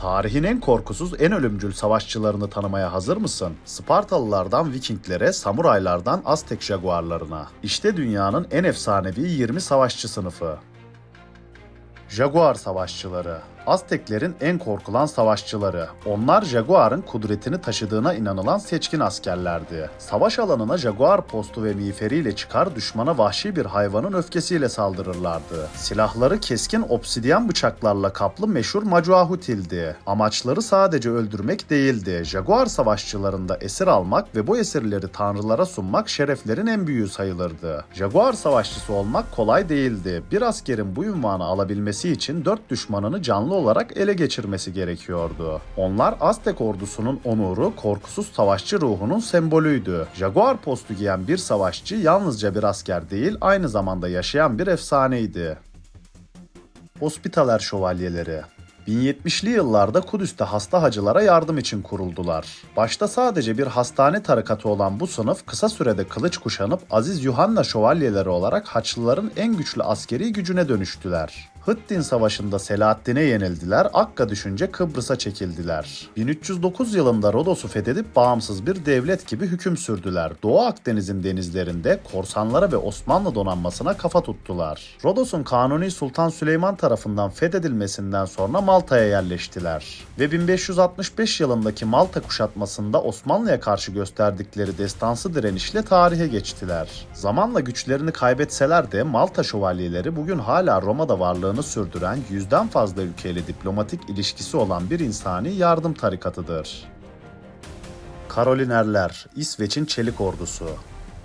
Tarihin en korkusuz, en ölümcül savaşçılarını tanımaya hazır mısın? Spartalılardan Vikinglere, samuraylardan Aztek jaguarlarına. İşte dünyanın en efsanevi 20 savaşçı sınıfı. Jaguar savaşçıları. Azteklerin en korkulan savaşçıları. Onlar Jaguar'ın kudretini taşıdığına inanılan seçkin askerlerdi. Savaş alanına Jaguar postu ve miğferiyle çıkar düşmana vahşi bir hayvanın öfkesiyle saldırırlardı. Silahları keskin obsidyen bıçaklarla kaplı meşhur Macuahutil'di. Amaçları sadece öldürmek değildi. Jaguar savaşçılarında esir almak ve bu esirleri tanrılara sunmak şereflerin en büyüğü sayılırdı. Jaguar savaşçısı olmak kolay değildi. Bir askerin bu ünvanı alabilmesi için dört düşmanını canlı olarak ele geçirmesi gerekiyordu. Onlar Aztek ordusunun onuru, korkusuz savaşçı ruhunun sembolüydü. Jaguar postu giyen bir savaşçı yalnızca bir asker değil, aynı zamanda yaşayan bir efsaneydi. Hospitaler Şövalyeleri 1070'li yıllarda Kudüs'te hasta hacılara yardım için kuruldular. Başta sadece bir hastane tarikatı olan bu sınıf kısa sürede kılıç kuşanıp Aziz Yuhanna şövalyeleri olarak Haçlıların en güçlü askeri gücüne dönüştüler. Hıttin Savaşı'nda Selahaddin'e yenildiler, Akka düşünce Kıbrıs'a çekildiler. 1309 yılında Rodos'u fethedip bağımsız bir devlet gibi hüküm sürdüler. Doğu Akdeniz'in denizlerinde korsanlara ve Osmanlı donanmasına kafa tuttular. Rodos'un Kanuni Sultan Süleyman tarafından fethedilmesinden sonra Malta'ya yerleştiler. Ve 1565 yılındaki Malta kuşatmasında Osmanlı'ya karşı gösterdikleri destansı direnişle tarihe geçtiler. Zamanla güçlerini kaybetseler de Malta şövalyeleri bugün hala Roma'da varlığını sürdüren yüzden fazla ülkeyle diplomatik ilişkisi olan bir insani yardım tarikatıdır. Karolinerler, İsveç'in çelik ordusu.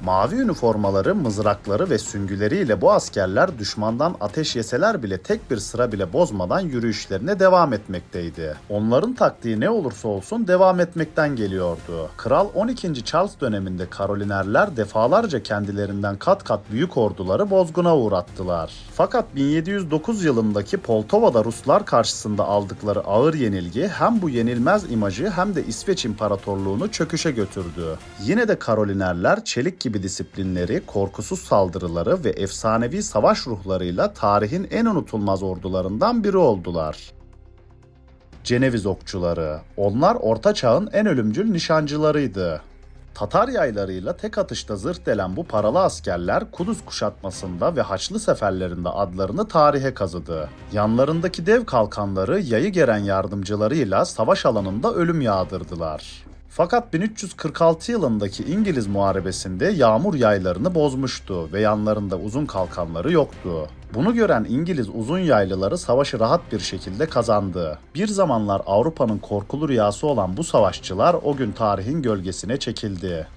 Mavi üniformaları, mızrakları ve süngüleriyle bu askerler düşmandan ateş yeseler bile tek bir sıra bile bozmadan yürüyüşlerine devam etmekteydi. Onların taktiği ne olursa olsun devam etmekten geliyordu. Kral 12. Charles döneminde Karolinerler defalarca kendilerinden kat kat büyük orduları bozguna uğrattılar. Fakat 1709 yılındaki Poltova'da Ruslar karşısında aldıkları ağır yenilgi hem bu yenilmez imajı hem de İsveç İmparatorluğunu çöküşe götürdü. Yine de Karolinerler çelik gibi disiplinleri, korkusuz saldırıları ve efsanevi savaş ruhlarıyla tarihin en unutulmaz ordularından biri oldular. Ceneviz okçuları. Onlar Orta Çağ'ın en ölümcül nişancılarıydı. Tatar yaylarıyla tek atışta zırh delen bu paralı askerler Kudüs kuşatmasında ve Haçlı seferlerinde adlarını tarihe kazıdı. Yanlarındaki dev kalkanları yayı geren yardımcılarıyla savaş alanında ölüm yağdırdılar. Fakat 1346 yılındaki İngiliz muharebesinde yağmur yaylarını bozmuştu ve yanlarında uzun kalkanları yoktu. Bunu gören İngiliz uzun yaylıları savaşı rahat bir şekilde kazandı. Bir zamanlar Avrupa'nın korkulu rüyası olan bu savaşçılar o gün tarihin gölgesine çekildi.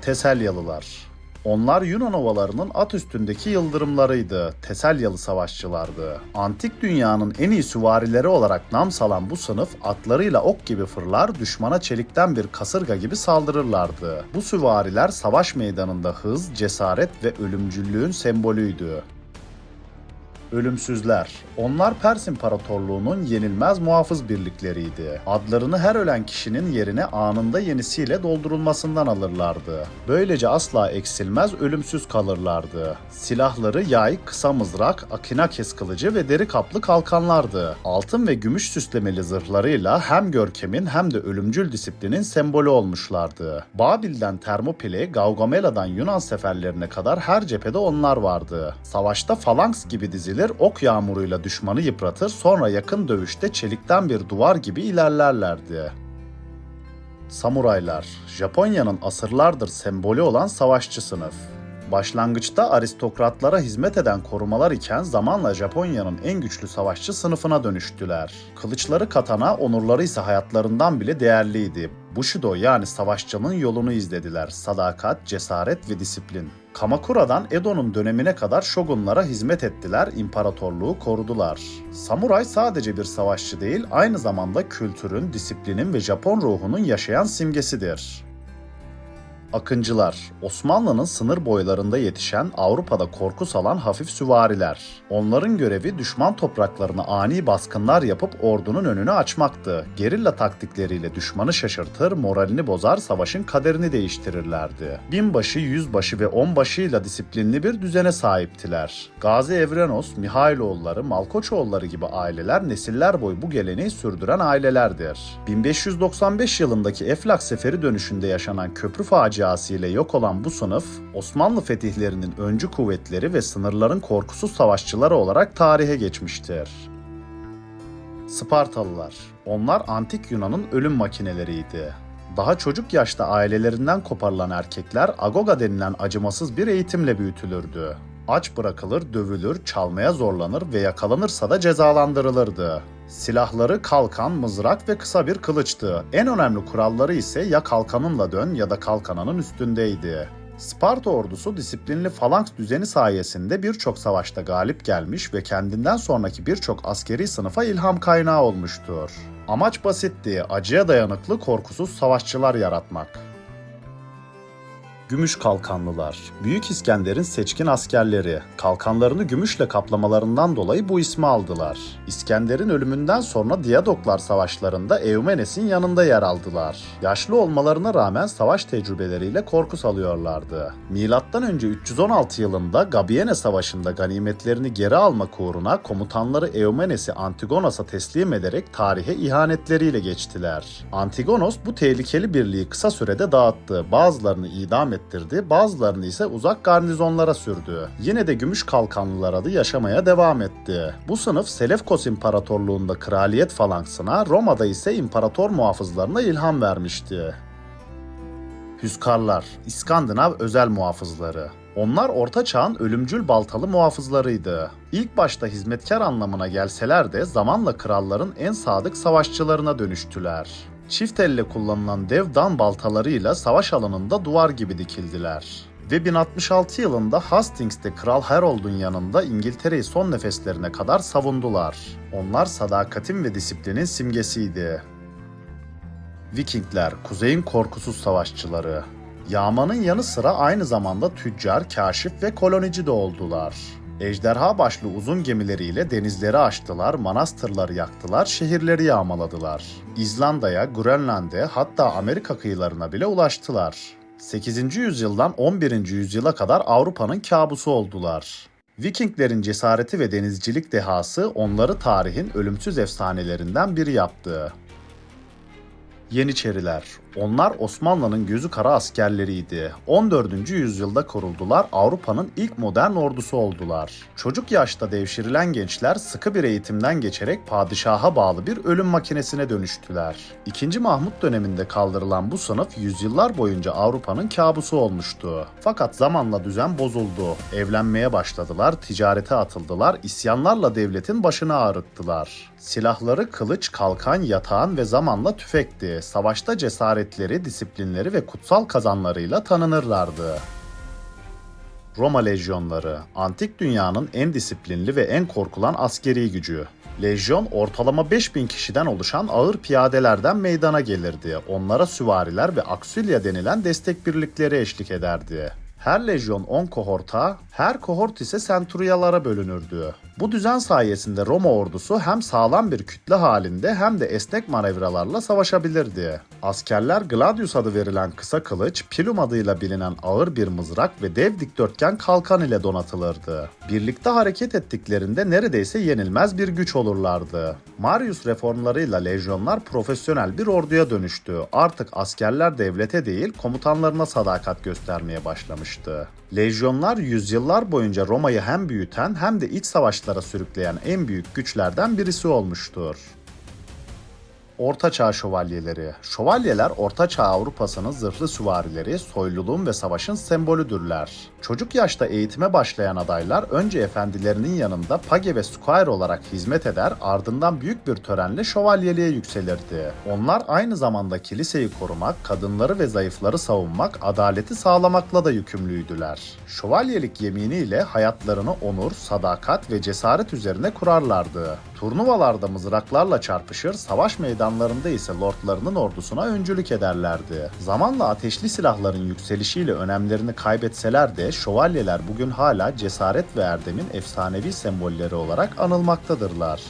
Teselyalılar onlar Yunan ovalarının at üstündeki yıldırımlarıydı. Teselyalı savaşçılardı. Antik dünyanın en iyi süvarileri olarak nam salan bu sınıf atlarıyla ok gibi fırlar, düşmana çelikten bir kasırga gibi saldırırlardı. Bu süvariler savaş meydanında hız, cesaret ve ölümcüllüğün sembolüydü. Ölümsüzler. Onlar Pers İmparatorluğu'nun yenilmez muhafız birlikleriydi. Adlarını her ölen kişinin yerine anında yenisiyle doldurulmasından alırlardı. Böylece asla eksilmez ölümsüz kalırlardı. Silahları yay, kısa mızrak, akinakes kılıcı ve deri kaplı kalkanlardı. Altın ve gümüş süslemeli zırhlarıyla hem görkemin hem de ölümcül disiplinin sembolü olmuşlardı. Babil'den Termopil'e, Gaugamela'dan Yunan seferlerine kadar her cephede onlar vardı. Savaşta falanks gibi dizilir ok yağmuruyla düşmanı yıpratır sonra yakın dövüşte çelikten bir duvar gibi ilerlerlerdi. Samuraylar, Japonya'nın asırlardır sembolü olan savaşçı sınıf. Başlangıçta aristokratlara hizmet eden korumalar iken zamanla Japonya'nın en güçlü savaşçı sınıfına dönüştüler. Kılıçları katana, onurları ise hayatlarından bile değerliydi. Bushido yani savaşçının yolunu izlediler. Sadakat, cesaret ve disiplin. Kamakura'dan Edo'nun dönemine kadar şogunlara hizmet ettiler, imparatorluğu korudular. Samuray sadece bir savaşçı değil, aynı zamanda kültürün, disiplinin ve Japon ruhunun yaşayan simgesidir. Akıncılar, Osmanlı'nın sınır boylarında yetişen Avrupa'da korku salan hafif süvariler. Onların görevi düşman topraklarına ani baskınlar yapıp ordunun önünü açmaktı. Gerilla taktikleriyle düşmanı şaşırtır, moralini bozar, savaşın kaderini değiştirirlerdi. Binbaşı, yüzbaşı ve onbaşıyla disiplinli bir düzene sahiptiler. Gazi Evrenos, Mihailoğulları, Malkoçoğulları gibi aileler nesiller boyu bu geleneği sürdüren ailelerdir. 1595 yılındaki Eflak Seferi dönüşünde yaşanan köprü faciası ile yok olan bu sınıf, Osmanlı fetihlerinin öncü kuvvetleri ve sınırların korkusuz savaşçıları olarak tarihe geçmiştir. Spartalılar. Onlar antik Yunan'ın ölüm makineleriydi. Daha çocuk yaşta ailelerinden koparılan erkekler agoga denilen acımasız bir eğitimle büyütülürdü. Aç bırakılır, dövülür, çalmaya zorlanır ve yakalanırsa da cezalandırılırdı. Silahları kalkan, mızrak ve kısa bir kılıçtı. En önemli kuralları ise ya kalkanınla dön ya da kalkananın üstündeydi. Sparta ordusu disiplinli falanks düzeni sayesinde birçok savaşta galip gelmiş ve kendinden sonraki birçok askeri sınıfa ilham kaynağı olmuştur. Amaç basitti, acıya dayanıklı, korkusuz savaşçılar yaratmak. Gümüş kalkanlılar. Büyük İskender'in seçkin askerleri. Kalkanlarını gümüşle kaplamalarından dolayı bu ismi aldılar. İskender'in ölümünden sonra Diyadoklar savaşlarında Eumenes'in yanında yer aldılar. Yaşlı olmalarına rağmen savaş tecrübeleriyle korku salıyorlardı. Milattan önce 316 yılında Gabiene Savaşı'nda ganimetlerini geri almak uğruna komutanları Eumenes'i Antigonas'a teslim ederek tarihe ihanetleriyle geçtiler. Antigonos bu tehlikeli birliği kısa sürede dağıttı. Bazılarını idam ettirdi, bazılarını ise uzak garnizonlara sürdü. Yine de gümüş kalkanlılar adı yaşamaya devam etti. Bu sınıf Selefkos İmparatorluğunda kraliyet falanksına, Roma'da ise imparator muhafızlarına ilham vermişti. Hüskarlar, İskandinav özel muhafızları. Onlar Orta Çağ'ın ölümcül baltalı muhafızlarıydı. İlk başta hizmetkar anlamına gelseler de zamanla kralların en sadık savaşçılarına dönüştüler. Çift elle kullanılan dev dan baltalarıyla savaş alanında duvar gibi dikildiler. Ve 1066 yılında Hastings'te Kral Harold'un yanında İngiltere'yi son nefeslerine kadar savundular. Onlar sadakatin ve disiplinin simgesiydi. Vikingler, kuzeyin korkusuz savaşçıları. Yağmanın yanı sıra aynı zamanda tüccar, kaşif ve kolonici de oldular. Ejderha başlı uzun gemileriyle denizleri aştılar, manastırları yaktılar, şehirleri yağmaladılar. İzlanda'ya, Grönland'e hatta Amerika kıyılarına bile ulaştılar. 8. yüzyıldan 11. yüzyıla kadar Avrupa'nın kabusu oldular. Vikinglerin cesareti ve denizcilik dehası onları tarihin ölümsüz efsanelerinden biri yaptı. Yeniçeriler. Onlar Osmanlı'nın gözü kara askerleriydi. 14. yüzyılda kuruldular, Avrupa'nın ilk modern ordusu oldular. Çocuk yaşta devşirilen gençler sıkı bir eğitimden geçerek padişaha bağlı bir ölüm makinesine dönüştüler. İkinci Mahmut döneminde kaldırılan bu sınıf yüzyıllar boyunca Avrupa'nın kabusu olmuştu. Fakat zamanla düzen bozuldu. Evlenmeye başladılar, ticarete atıldılar, isyanlarla devletin başını ağrıttılar. Silahları kılıç, kalkan, yatağan ve zamanla tüfekti. Savaşta cesaretleri, disiplinleri ve kutsal kazanlarıyla tanınırlardı. Roma lejyonları, antik dünyanın en disiplinli ve en korkulan askeri gücü. Lejyon ortalama 5000 kişiden oluşan ağır piyadelerden meydana gelirdi. Onlara süvariler ve aksilya denilen destek birlikleri eşlik ederdi. Her lejyon 10 kohorta, her kohort ise senturyalara bölünürdü. Bu düzen sayesinde Roma ordusu hem sağlam bir kütle halinde hem de esnek manevralarla savaşabilirdi. Askerler Gladius adı verilen kısa kılıç, pilum adıyla bilinen ağır bir mızrak ve dev dikdörtgen kalkan ile donatılırdı. Birlikte hareket ettiklerinde neredeyse yenilmez bir güç olurlardı. Marius reformlarıyla lejyonlar profesyonel bir orduya dönüştü. Artık askerler devlete değil komutanlarına sadakat göstermeye başlamıştı. Lejyonlar yüzyıllar boyunca Roma'yı hem büyüten hem de iç savaşlara sürükleyen en büyük güçlerden birisi olmuştur. Orta Çağ Şövalyeleri Şövalyeler Orta Çağ Avrupa'sının zırhlı süvarileri, soyluluğun ve savaşın sembolüdürler. Çocuk yaşta eğitime başlayan adaylar önce efendilerinin yanında page ve squire olarak hizmet eder ardından büyük bir törenle şövalyeliğe yükselirdi. Onlar aynı zamanda kiliseyi korumak, kadınları ve zayıfları savunmak, adaleti sağlamakla da yükümlüydüler. Şövalyelik yeminiyle hayatlarını onur, sadakat ve cesaret üzerine kurarlardı. Turnuvalarda mızraklarla çarpışır, savaş meydanlarında yanlarında ise lordlarının ordusuna öncülük ederlerdi. Zamanla ateşli silahların yükselişiyle önemlerini kaybetseler de şövalyeler bugün hala cesaret ve erdemin efsanevi sembolleri olarak anılmaktadırlar.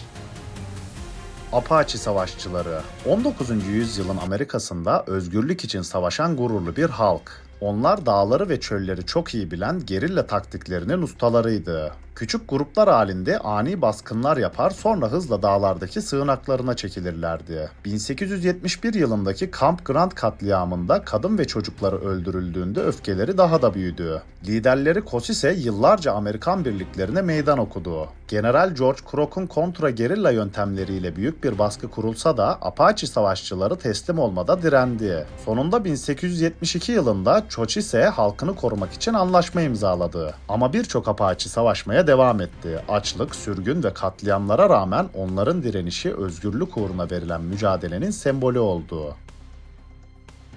Apache Savaşçıları 19. yüzyılın Amerika'sında özgürlük için savaşan gururlu bir halk. Onlar dağları ve çölleri çok iyi bilen gerilla taktiklerinin ustalarıydı. Küçük gruplar halinde ani baskınlar yapar sonra hızla dağlardaki sığınaklarına çekilirlerdi. 1871 yılındaki Camp Grant katliamında kadın ve çocukları öldürüldüğünde öfkeleri daha da büyüdü. Liderleri Kos ise yıllarca Amerikan birliklerine meydan okudu. General George Crock'un kontra gerilla yöntemleriyle büyük bir baskı kurulsa da Apache savaşçıları teslim olmada direndi. Sonunda 1872 yılında Chochise halkını korumak için anlaşma imzaladı. Ama birçok Apache savaşmaya devam etti. Açlık, sürgün ve katliamlara rağmen onların direnişi özgürlük uğruna verilen mücadelenin sembolü oldu.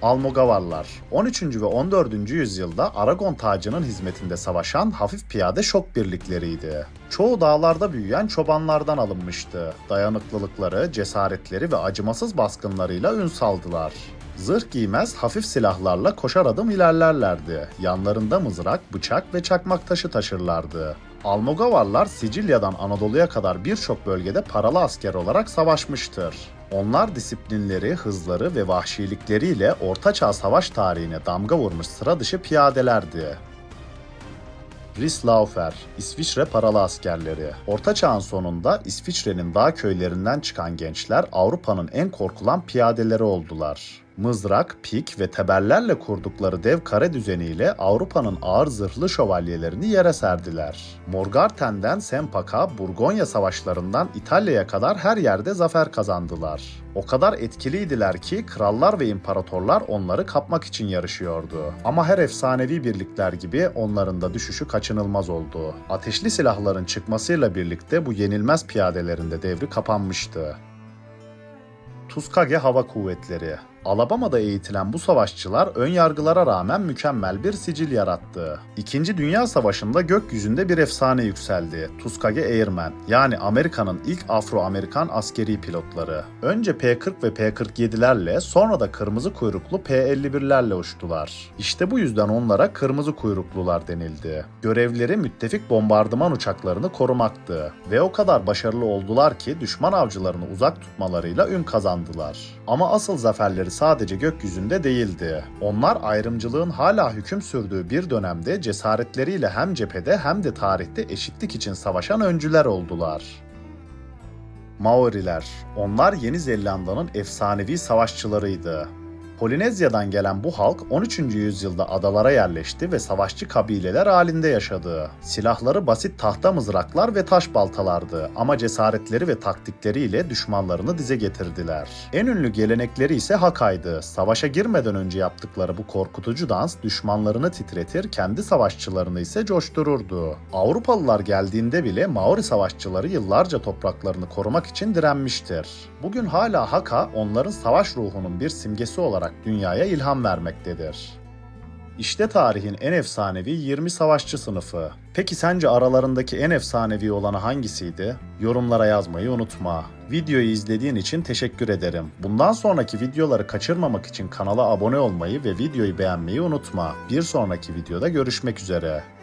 Almogavarlar 13. ve 14. yüzyılda Aragon tacının hizmetinde savaşan hafif piyade şok birlikleriydi. Çoğu dağlarda büyüyen çobanlardan alınmıştı. Dayanıklılıkları, cesaretleri ve acımasız baskınlarıyla ün saldılar. Zırh giymez hafif silahlarla koşar adım ilerlerlerdi. Yanlarında mızrak, bıçak ve çakmak taşı taşırlardı. Almogavarlar Sicilya'dan Anadolu'ya kadar birçok bölgede paralı asker olarak savaşmıştır. Onlar disiplinleri, hızları ve vahşilikleriyle Ortaçağ savaş tarihine damga vurmuş sıra dışı piyadelerdi. Rislaufer, İsviçre paralı askerleri. Orta Çağ'ın sonunda İsviçre'nin dağ köylerinden çıkan gençler Avrupa'nın en korkulan piyadeleri oldular. Mızrak, pik ve teberlerle kurdukları dev kare düzeniyle Avrupa'nın ağır zırhlı şövalyelerini yere serdiler. Morgarten'den Sempak'a, Burgonya savaşlarından İtalya'ya kadar her yerde zafer kazandılar. O kadar etkiliydiler ki krallar ve imparatorlar onları kapmak için yarışıyordu. Ama her efsanevi birlikler gibi onların da düşüşü kaçınılmaz oldu. Ateşli silahların çıkmasıyla birlikte bu yenilmez piyadelerin de devri kapanmıştı. Tuskage Hava Kuvvetleri Alabama'da eğitilen bu savaşçılar ön yargılara rağmen mükemmel bir sicil yarattı. İkinci Dünya Savaşı'nda gökyüzünde bir efsane yükseldi. Tuskage Airmen yani Amerika'nın ilk Afro-Amerikan askeri pilotları. Önce P-40 ve P-47'lerle sonra da kırmızı kuyruklu P-51'lerle uçtular. İşte bu yüzden onlara kırmızı kuyruklular denildi. Görevleri müttefik bombardıman uçaklarını korumaktı. Ve o kadar başarılı oldular ki düşman avcılarını uzak tutmalarıyla ün kazandılar. Ama asıl zaferleri sadece gökyüzünde değildi. Onlar ayrımcılığın hala hüküm sürdüğü bir dönemde cesaretleriyle hem cephede hem de tarihte eşitlik için savaşan öncüler oldular. Maoriler, onlar Yeni Zelanda'nın efsanevi savaşçılarıydı. Polinezya'dan gelen bu halk 13. yüzyılda adalara yerleşti ve savaşçı kabileler halinde yaşadı. Silahları basit tahta mızraklar ve taş baltalardı ama cesaretleri ve taktikleriyle düşmanlarını dize getirdiler. En ünlü gelenekleri ise Hakay'dı. Savaşa girmeden önce yaptıkları bu korkutucu dans düşmanlarını titretir, kendi savaşçılarını ise coştururdu. Avrupalılar geldiğinde bile Maori savaşçıları yıllarca topraklarını korumak için direnmiştir. Bugün hala Haka onların savaş ruhunun bir simgesi olarak dünyaya ilham vermektedir. İşte tarihin en efsanevi 20 savaşçı sınıfı. Peki sence aralarındaki en efsanevi olanı hangisiydi? Yorumlara yazmayı unutma. Videoyu izlediğin için teşekkür ederim. Bundan sonraki videoları kaçırmamak için kanala abone olmayı ve videoyu beğenmeyi unutma. Bir sonraki videoda görüşmek üzere.